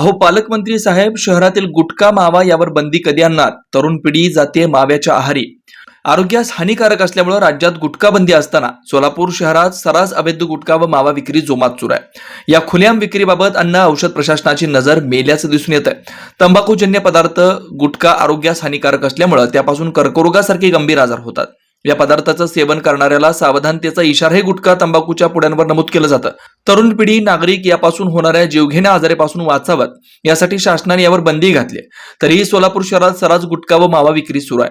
अहो पालकमंत्री साहेब शहरातील गुटखा मावा यावर बंदी कधी आणणार? तरुण पिढी जाते माव्याच्या आहारी. आरोग्यास हानिकारक असल्यामुळे राज्यात गुटखा बंदी असताना सोलापूर शहरात सरास अवैध गुटखा व मावा विक्री जोमात सुरू आहे. या खुल्याम विक्रीबाबत अन्न औषध प्रशासनाची नजर मेल्याचं दिसून येत आहे तंबाखूजन्य पदार्थ गुटखा आरोग्यास हानिकारक असल्यामुळे त्यापासून कर्करोगासारखे गंभीर आजार होतात. या पदार्थाचं सेवन करणाऱ्याला सावधानतेचा इशाराही गुटखा तंबाखूच्या पुड्यांवर नमूद केलं जातं. तरुण पिढी नागरिक यापासून होणाऱ्या जीवघेण्या आजारापासून वाचावत यासाठी शासनाने यावर बंदी घातली तरीही सोलापूर शहरात सरास गुटखा व मावा विक्री सुरू आहे.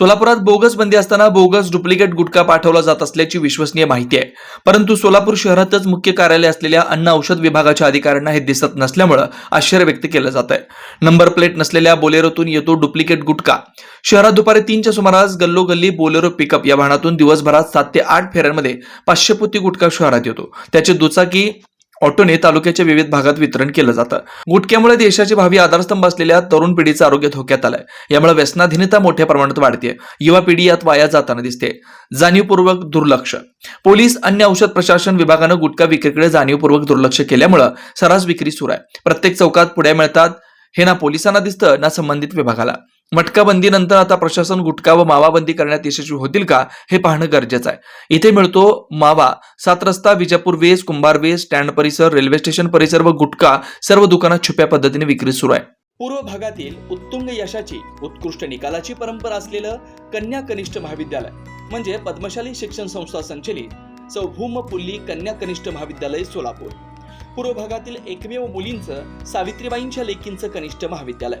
सोलापुरात बोगस बंदी असताना बोगस डुप्लिकेट गुटखा पाठवला जात असल्याची विश्वसनीय माहिती आहे. परंतु सोलापूर शहरातच मुख्य कार्यालय असलेल्या अन्न औषध विभागाच्या अधिकाऱ्यांना हे दिसत नसल्यामुळं आश्चर्य व्यक्त केलं जात आहे. नंबर प्लेट नसलेल्या बोलेरोतून येतो डुप्लिकेट गुटखा. शहरात दुपारी तीनच्या सुमारास गल्लोगल्ली बोलेरो पिकअप या वाहनातून दिवसभरात सात ते आठ फेऱ्यांमध्ये पाचशे पोती गुटखा शहरात येतो. त्याचे दुचाकी ऑटोने तालुक्याच्या विविध भागात वितरण केलं जातं. गुटख्यामुळे देशाचे भावी आधारस्तंभ असलेल्या तरुण पिढीचं आरोग्य धोक्यात आलंय. यामुळे व्यसनाधीनता मोठ्या प्रमाणात वाढते युवा पिढी यात वाया जाताना दिसते जाणीवपूर्वक दुर्लक्ष. पोलीस अन्य औषध प्रशासन विभागानं गुटखा विक्रीकडे जाणीवपूर्वक दुर्लक्ष केल्यामुळं सरास विक्री सुरू आहे. प्रत्येक चौकात पुढे मिळतात हे ना पोलिसांना दिसतं ना संबंधित विभागाला. मटका बंदीनंतर आता प्रशासन गुटखा व मावा बंदी करण्यात यशस्वी होतील का हे पाहणं गरजेचं आहे. इथे मिळतो मावा सात रस्ता विजापूर वेस कुंभार वेस स्टँड परिसर रेल्वे स्टेशन परिसर व गुटखा सर्व दुकानात छुप्या पद्धतीने विक्री सुरू आहे. पूर्व भागातील उत्तुंग यशाची उत्कृष्ट निकालाची परंपरा असलेलं कन्या कनिष्ठ महाविद्यालय म्हणजे पद्मशाली शिक्षण संस्था संचलित सौभूम पुल्ली कन्या कनिष्ठ महाविद्यालय सोलापूर. पूर्व भागातील एकमेव मुलींचं सावित्रीबाईंच्या लेकींचं कनिष्ठ महाविद्यालय.